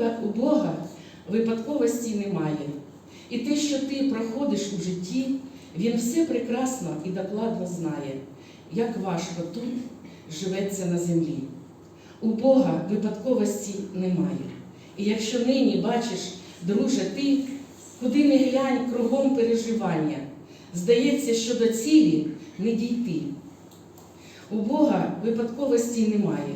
Бога, у Бога випадковості немає. І те, що ти проходиш у житті, Він все прекрасно і докладно знає, як важко тут живеться на землі. У Бога випадковості немає. І якщо нині бачиш, друже, ти, куди не глянь кругом переживання, здається, що до цілі не дійти. У Бога випадковості немає.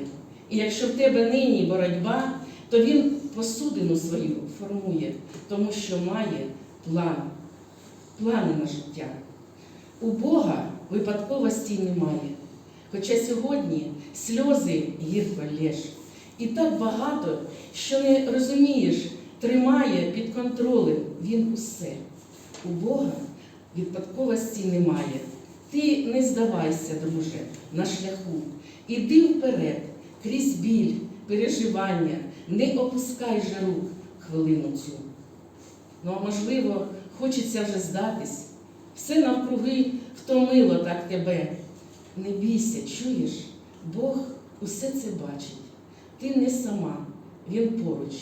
І якщо в тебе нині боротьба, то Він посудину свою формує, тому що має план, плани на життя. У Бога випадковості немає. Хоча сьогодні сльози гірко лєш. І так багато, що не розумієш, тримає під контролем Він усе. У Бога випадковості немає. Ти не здавайся, друже, на шляху. Іди вперед, крізь біль, переживання, не опускай же рук хвилину цю. Ну, а можливо, хочеться вже здатись. Все навкруги втомило так тебе. Не бійся, чуєш, Бог усе це бачить. Ти не сама, Він поруч,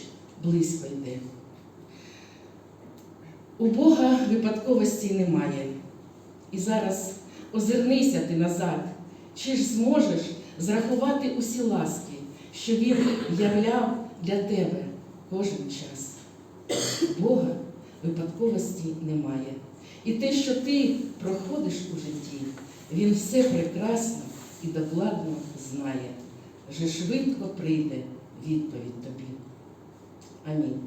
близько йде. У Бога випадковості немає. І зараз озирнися ти назад, чи ж зможеш зрахувати усі ласки, що Він являв для тебе кожен час. Бога випадковості немає. І те, що ти проходиш у житті, Він все прекрасно і докладно знає. Вже швидко прийде відповідь тобі. Амінь.